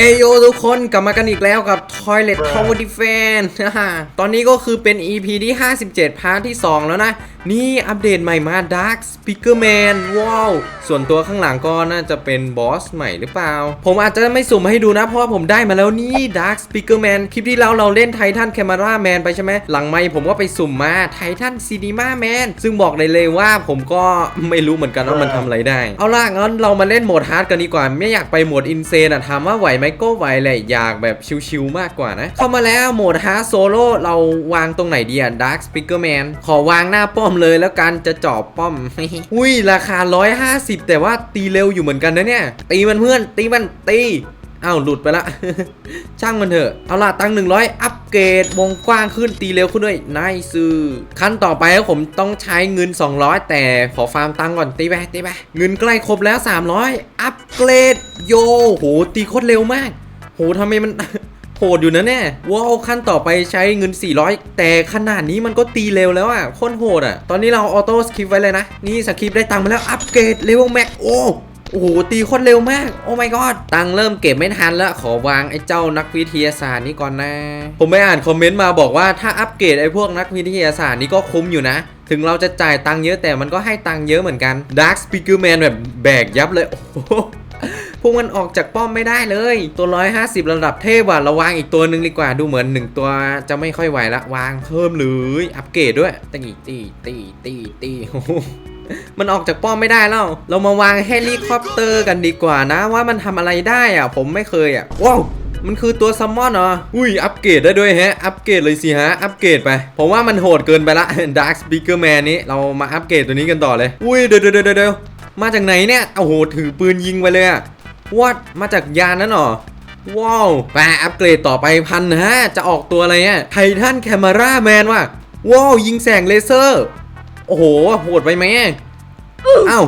เอโยทุกคนกลับมากันอีกแล้วกับ Toilet Tower Defense ตอนนี้ก็คือเป็น EP ที่ 57 พาร์ทที่ 2 แล้วนะ นี่อัปเดตใหม่มา Dark Speaker Man ว้าว ส่วนตัวข้างหลังก็น่าจะเป็นบอสใหม่หรือเปล่า ผมอาจจะไม่สุ่มให้ดูนะ เพราะว่าผมได้มาแล้วนี่ Dark Speaker Man คลิปที่แล้วเราเล่น Titan Camera Man ไปใช่ไหม หลังไม่ผมก็ไปสุ่มมา Titan Cinema Man ซึ่งบอกได้เลยว่าผมก็ไม่รู้เหมือนกันว่ามันทำอะไรได้ เอาล่ะงั้นเรามาเล่นโหมดฮาร์ดกันดีกว่า ไม่อยากไปโหมดอินเซนอะถามว่าไหวไหมก็ไหวแหละอยากแบบชิวๆมากกว่านะ เข้ามาแล้วโหมดฮาร์ดโซโล่เราวางตรงไหนดีอะ Dark Speaker Man ขอวางหน้าป้อมเลยแล้วกันจะเจอบป้อม อุ้ยราคา 150 แต่ว่าตีเร็วอยู่เหมือนกันนะเนี่ย ตีมันเพื่อน ตีมันตีอ้าวหลุดไปละ ช่างมันเถอะ เอาล่ะตังหนึ่งร้อยอัปเกรดวงกว้างขึ้นตีเร็วขึ้นด้วยนายซื้อขั้นต่อไปผมต้องใช้เงิน 200 แต่ขอฟาร์มตังก่อนตีไปตีไปเงินใกล้ครบแล้ว 300 อัปเกรดโยโหตีโคตรเร็วมาก โหทำไมมัน โหดอยู่นะเนี่ยว้าวขั้นต่อไปใช้เงิน 400 แต่ขนาดนี้มันก็ตีเร็วแล้วอะโคตรโหดอะ ตอนนี้เราออโต้สคริปไว้เลยนะ นี่สคริปได้ตังค์มาแล้ว อัปเกรดเลเวลแม็กโอ้โอ้โหตีโคตรเร็วมาก โอ้ my god ตังเริ่มเก็บไม่ทันแล้ว ขอวางไอ้เจ้านักวิทยาศาสตร์นี้ก่อนนะ ผมไปอ่านคอมเมนต์มาบอกว่าถ้าอัปเกรดไอ้พวกนักวิทยาศาสตร์นี้ก็คุ้มอยู่นะ ถึงเราจะจ่ายตังเยอะแต่มันก็ให้ตังเยอะเหมือนกัน Dark Speaker Man แบบแบกยับเลยโอ้โห พวกมันออกจากป้อมไม่ได้เลย ตัว 150 ระดับเทพว่ะเราวางอีกตัวหนึ่งดีกว่าดูเหมือนหนึ่งตัวจะไม่ค่อยไหวละวางเพิ่มเลยอัปเกรดด้วยตีตีตีตีตีโอ้มันออกจากป้อมไม่ได้แล้ว เรามาวางเฮลิคอปเตอร์กันดีกว่านะว่ามันทำอะไรได้อะ ผมไม่เคยอะว้าวมันคือตัวซัมมอนเหรอ อุ้ย อัปเกรดได้ด้วยฮะ อัปเกรดเลยสิฮะ อัปเกรดไป ผมว่ามันโหดเกินไปละ Dark Speaker Man นี้ เรามาอัปเกรดตัวนี้กันต่อเลย อุ้ย เดี๋ยวเดี๋ยวเดี๋ยวเดี๋ยวมาจากไหนเนี่ย โอ้โห ถือปืนยิงไปเลยอะ วัดมาจากยานนั้นหรอว้าวไปอัปเกรดต่อไปพันฮะจะออกตัวอะไรเนี่ยไททันแคม e ราแมนว่ะว้าวยิงแสงเลเซอร์ โอ้โหโหดไปไหมเอ้า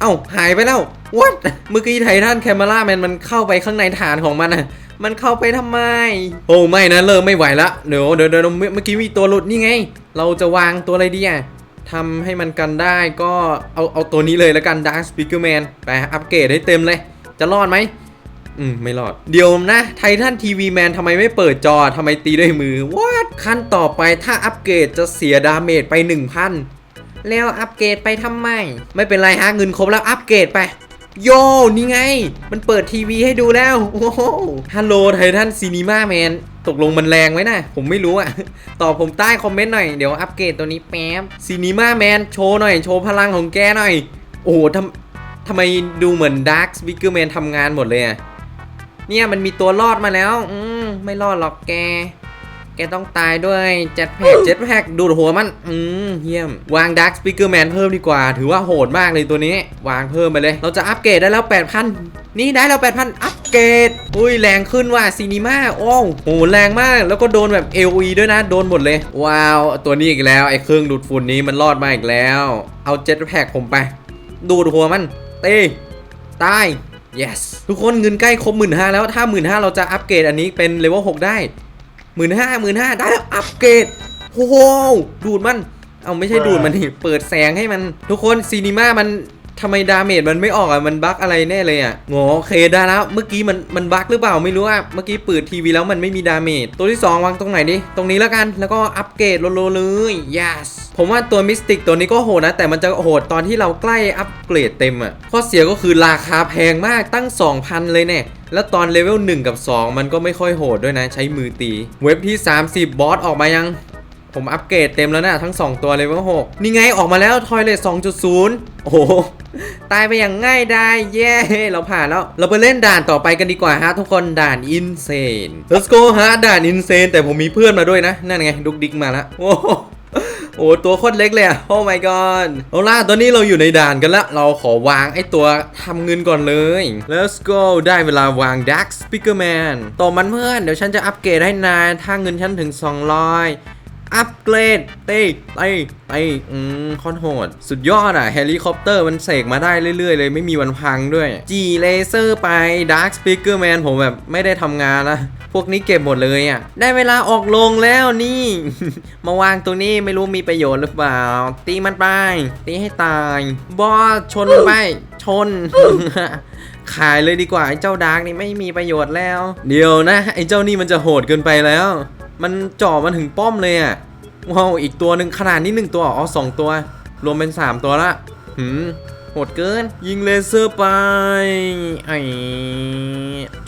เอ้าหายไปแล้ว what เมื่อกี้ไททันแคม e ราแมนมันเข้าไปข้างในฐานของมันอะมันเข้าไปทำไม โอ้ไม่นะเริ่มไม่ไหวละเดี๋ยวเดี๋ยวเดี๋ยวเมื่อเมื่อกี้มีตัวหลุดนี่ไง เราจะวางตัวอะไรดีอะทำให้มันกันได้ก็เอาเอาตัวนี้เลยแล้วกัน Dark Speaker Man ไปอัปเกรดให้เต็มเลย จะรอดไหมอืม ไม่รอด เดี๋ยวนะไททันทีวีแมนทำไมไม่เปิดจอทำไมตีด้วยมือวัดขั้นต่อไปถ้าอัปเกรดจะเสียดาเมจไป 1,000 แล้วอัปเกรดไปทำไม ไม่เป็นไรฮะเงินครบแล้วอัปเกรดไป โยนี่ไง มันเปิดทีวีให้ดูแล้วโอ้โหฮัลโหลไททันซีนีมาแมนตกลงมันแรงไหมนะ ผมไม่รู้อะตอบผมใต้คอมเมนต์หน่อย เดี๋ยวอัปเกรดตัวนี้แป๊บซีนีมาแมนโชว์หน่อย โชว์พลังของแกหน่อย โอ้โหทำ ทำไมดูเหมือนดาร์คสปิเกอร์แมนทำงานหมดเลยอะเนี่ยมันมีตัวรอดมาแล้ว อืมไม่รอดหรอกแก แกต้องตายด้วยเจ็ตแพ็กเจ็ตแพ็กดูดหัวมัน อืมเยี่ยม วางดักสปิเกอร์แมนเพิ่มดีกว่า ถือว่าโหดมากเลยตัวนี้ วางเพิ่มไปเลย เราจะอัปเกรดได้แล้ว 8,000 นี่ได้แล้ว 8,000 อัปเกรด อุ้ยแรงขึ้นว่ะซีนีมาโอ้โหแรงมาก แล้วก็โดนแบบ LE ด้วยนะ โดนหมดเลย ว้าว ตัวนี้อีกแล้ว ไอ้เครื่องดูดฝุ่นนี้มันรอดมาอีกแล้ว เอาเจ็ตแพ็กผมไป ดูดหัวมันเตีตาย yes ทุกคนเงินใกล้ครบหมื่นห้าแล้วถ้าหมื่นห้าเราจะอัปเกรดอันนี้เป็นเลเวลหกได้หมื่นห้าหมื่นห้าได้แล้วอัปเกรดโอ้โหดูดมัน เอาไม่ใช่ดูดมันนี่เปิดแสงให้มัน ทุกคนซีนีมามัน ทำไมดาเมจมันไม่ออกอะ มันบั๊กอะไรแน่เลยอะงอโอเคได้แล้ว เมื่อกี้มันมันบั๊กหรือเปล่าไม่รู้อะ เมื่อกี้เปิดทีวีแล้วมันไม่มีดาเมจ ตัวที่ 2 วางตรงไหนดิ ตรงนี้แล้วกัน แล้วก็อัปเกรดโลๆเลย yes ผมว่าตัวมิสติกตัวนี้ก็โหดนะ แต่มันจะโหดตอนที่เราใกล้อัปเกรดเต็มอะ ข้อเสียก็คือราคาแพงมาก ตั้ง 2,000 เลยเนี่ยแล้วตอนเลเวล1กับ 2 มันก็ไม่ค่อยโหดด้วยนะ ใช้มือตี เว็บที่ 30 บอสออกมายังผมอัปเกรดเต็มแล้วนะทั้ง 2 ตัวเลเวล6นี่ไงออกมาแล้วทอยเลท2.0 โอ้โห ตายไปอย่างง่ายได้เย้เราผ่านแล้ว เราไปเล่นด่านต่อไปกันดีกว่าฮะทุกคนด่านอินเซน let's go ฮะด่านอินเซนแต่ผมมีเพื่อนมาด้วยนะ นั่นไงดุกดิกมาแล้วโอ้โหโอ้ตัวโคตรเล็กเลยอะโอ้ my god เอาล่ะตอนนี้เราอยู่ในด่านกันแล้ว เราขอวางไอ้ตัวทำเงินก่อนเลย let's go ได้เวลาวาง Dark Speaker Man ต่อมันเพื่อน เดี๋ยวฉันจะอัปเกรดให้นาย ถ้าเงินฉันถึง 200 อัปเกรดเต้เต้เต้อืมคอนโหด สุดยอดอะเฮลิคอปเตอร์มันเสกมาได้เรื่อยๆเลยไม่มีวันพังด้วย จีเลเซอร์ไป Dark Speaker Man ผมแบบไม่ได้ทำงานนะพวกนี้เก็บหมดเลยอะ ได้เวลาออกลงแล้วนี่ มาวางตรงนี้ไม่รู้มีประโยชน์หรือเปล่า ตีมันไป ตีให้ตาย บอสชนมันไป ชน ขายเลยดีกว่าไอ้เจ้าดาร์กนี่ไม่มีประโยชน์แล้ว เดี๋ยวนะ ไอ้เจ้านี่มันจะโหดเกินไปแล้ว มันจ่อมันถึงป้อมเลยอะ่ะว้าวอีกตัวหนึ่งขนาดนี้หนึ่งตัวอ๋อสองตัว รวมเป็นสามตัวละหืมโหดเกิน ยิงเลเซอร์ไปไอ้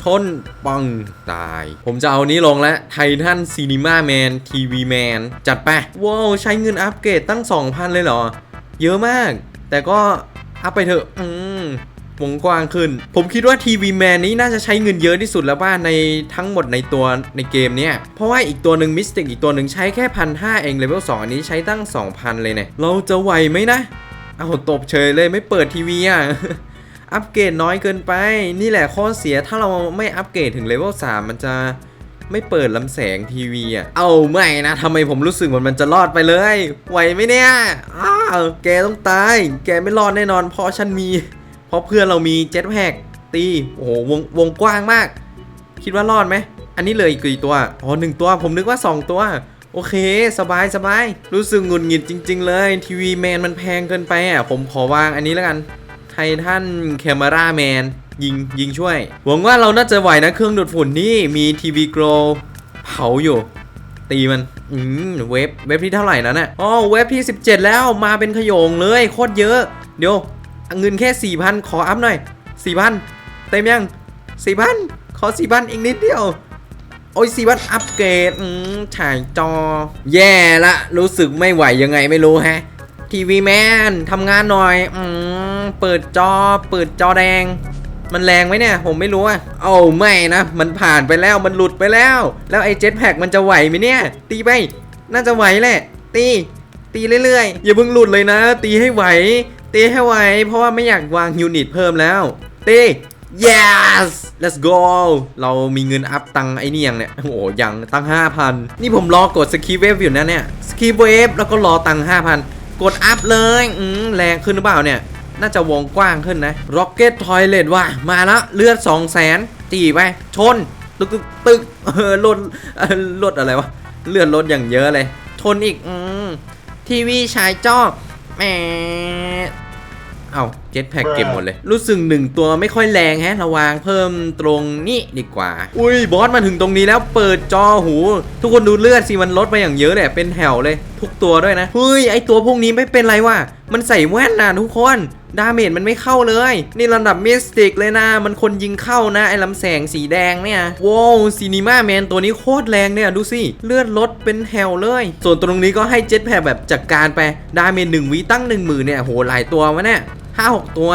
ชนปังตาย ผมจะเอานี้ลงแล้วไททันซีนีมาแมนทีวีแมนจัดไปว้าวใช้เงินอัปเกรดตั้ง 2,000 เลยเหรอ เยอะมาก แต่ก็อัพไปเถอะอืม วงกว้างขึ้น ผมคิดว่าทีวีแมนนี้น่าจะใช้เงินเยอะที่สุดแล้วว่าในทั้งหมดในตัวในเกมเนี้ยเพราะว่าอีกตัวหนึ่งมิสติกอีกตัวหนึ่งใช้แค่พันห้าเองเลเวล2อันนี้ใช้ตั้ง 2,000 เลยเนี่ย เราจะไหวไหมนะ เอาตบเฉยเลยไม่เปิดทีวีอะอัปเกรดน้อยเกินไป นี่แหละข้อเสียถ้าเราไม่อัปเกรดถึงเลเวล3มันจะไม่เปิดลำแสงทีวีอะ เอาไม่นะทำไมผมรู้สึกเหมือนมันจะรอดไปเลย ไหวไหมเนี่ย อ้าว แกต้องตาย แกไม่รอดแน่นอนเพราะฉันมี ราะเพื่อนเรามีเจ็ตแพกตีโอ้โหวงวงกว้างมาก คิดว่ารอดไหมอันนี้เลยกี่ตัวอ๋อหนึ่งตัวผมนึกว่า 2 ตัว โอเค สบายสบายรู้สึกหงุดหงิดจริง ๆ เลยทีวีแมนมันแพงเกินไปอะผมขอวางอันนี้แล้วกันไททันแคมราแมนยิงยิงช่วย หวังว่าเราน่าจะไหวนะเครื่องดูดฝุ่นนี่มีทีวีโกลเผาอยู่ ตีมัน อืมเว็บเว็บที่เท่าไหร่นั้นน่ะอ๋อเว็บที่ 17 แล้วมาเป็นขยงเลยโคตรเยอะ เดี๋ยว เงินแค่ 4,000 ขออัพหน่อย 4,000 เต็มยัง 4,000 ขอ 4,000 อีกนิดเดียว โอ้ย4,000 อัปเกรดถ่ายจอ แย่ละ รู้สึกไม่ไหวยังไงไม่รู้แฮะ ทีวีแมนทำงานหน่อยอืมเปิดจอ เปิดจอแดง มันแรงไหมเนี่ย ผมไม่รู้อะโอ้าไม่นะ มันผ่านไปแล้ว มันหลุดไปแล้ว แล้วไอ้เจ็ตแพ็กมันจะไหวไหมเนี่ย ตีไป น่าจะไหวแหละ ตี ตีเรื่อยๆ อย่าเพิ่งหลุดเลยนะ ตีให้ไหว ตีให้ไวเพราะว่าไม่อยากวางยูนิตเพิ่มแล้วตี yes let's go เรามีเงินอัพตังไอ้นี่ยังเนี่ย โอ้ยังตัง5,000 นี่ผมรอกดสกีเวฟอยู่นะเนี่ยสกีเวฟแล้วก็รอตัง5,000 กดอัพเลยอืมแรงขึ้นหรือเปล่าเนี่ย น่าจะวงกว้างขึ้นนะ Rocket Toilet ว่ะ มาแล้วเลือด2 0 0 0 0 0ตีไป ชน ตึกตึกตึกเออลดลดอะไรวะ เลือดลดอย่างเยอะเลย ชนอีกอืมทีวีฉายจอแหม เอาเจ็ตแพ็กเก็บหมดเลย รู้สึกหนึ่งตัวไม่ค่อยแรงแฮะระวางเพิ่มตรงนี้ดีกว่า อุ้ยบอสมาถึงตรงนี้แล้วเปิดจอหู ทุกคนดูเลือดสิมันลดไปอย่างเยอะเลยเป็นแถวเลย ทุกตัวด้วยนะเฮ้ยไอตัวพวกนี้ไม่เป็นไรว่ะมันใส่แว่นนะทุกคนดาเมจมันไม่เข้าเลย นี่ระดับมิสติกเลยนะ มันคนยิงเข้านะ ไอ้ลำแสงสีแดงเนี่ยว้าวซีนีมาแมนตัวนี้โคตรแรงเนี่ย ดูสิ เลือดลดเป็นแฮวเลย ส่วนตรงนี้ก็ให้เจ็ตแพคแบบจัดการไป ดาเมจหนึ่งวิตั้งหนึ่งหมื่นเนี่ยโหหลายตัววะเนี่ย ห้าหกตัว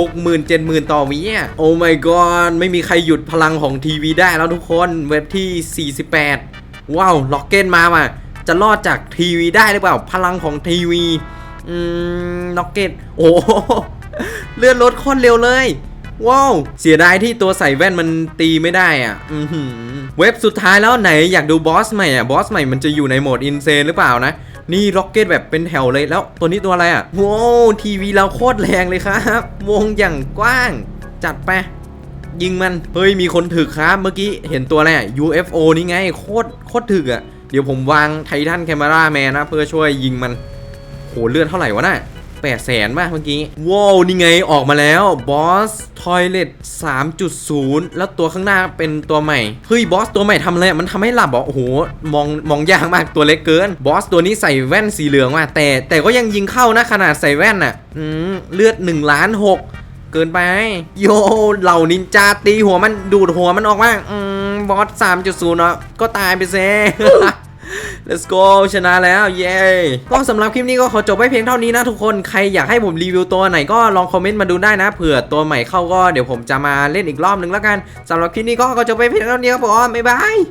หกหมื่นเจ็ดหมื่นต่อวิอะโอ้ my god ไม่มีใครหยุดพลังของทีวีได้แล้วทุกคนเว็บที่ 48 ว้าว ล็อกเก้นมาว่ะ จะรอดจากทีวีได้หรือเปล่า พลังของทีวี อืม ล็อกเก็ต โอ้เลื่อนรถโคตรเร็วเลย ว้าว เสียดายที่ตัวใส่แว่นมันตีไม่ได้อะ อืเว็บสุดท้ายแล้วไหนอยากดูบอสใหม่อะ บอสใหม่มันจะอยู่ในโหมดอินเซนหรือเปล่านะ นี่ล็อกเก็ตแบบเป็นแถวเลยแล้ว ตัวนี้ตัวอะไรอะว้าวทีวีเราโคตรแรงเลยครับ วงอย่างกว้าง จัดไปยิงมันเฮ้ยมีคนถึกครับเมื่อกี้เห็นตัวอะไรอะ UFO นี่ไงโคตรโคตรถึกอะ เดี๋ยวผมวางไททันแคมราแมนนะ เพื่อช่วยยิงมันโหเลือดเท่าไหร่วะน่ะ แปดแสนป่ะเมื่อกี้ว้าวนี่ไงออกมาแล้วบอสทอยเลต3.0 แล้วตัวข้างหน้าเป็นตัวใหม่ เฮ้ยบอสตัวใหม่ทำอะไรมันทำให้หลับเหรอโอ้โหมองมองยากมากตัวเล็กเกิน บอสตัวนี้ใส่แว่นสีเหลืองว่ะแต่แต่ก็ยังยิงเข้านะขนาดใส่แว่นน่ะอืมเลือด1ล้าน6เกินไป โยเหล่านินจาตีหัวมันดูดหัวมันออกมาอืมบอส3.0เนาะก็ตายไปเซ Let's go ชนะแล้วเย้ก็สำหรับคลิปนี้ก็ขอจบไว้เพียงเท่านี้นะทุกคนใครอยากให้ผมรีวิวตัวไหนก็ลองคอมเมนต์มาดูได้นะเผื่อตัวใหม่เข้าก็เดี๋ยวผมจะมาเล่นอีกรอบนึงแล้วกันสำหรับคลิปนี้ก็ขอจบไปเพียงเท่านี้ครับผมบ๊ายบาย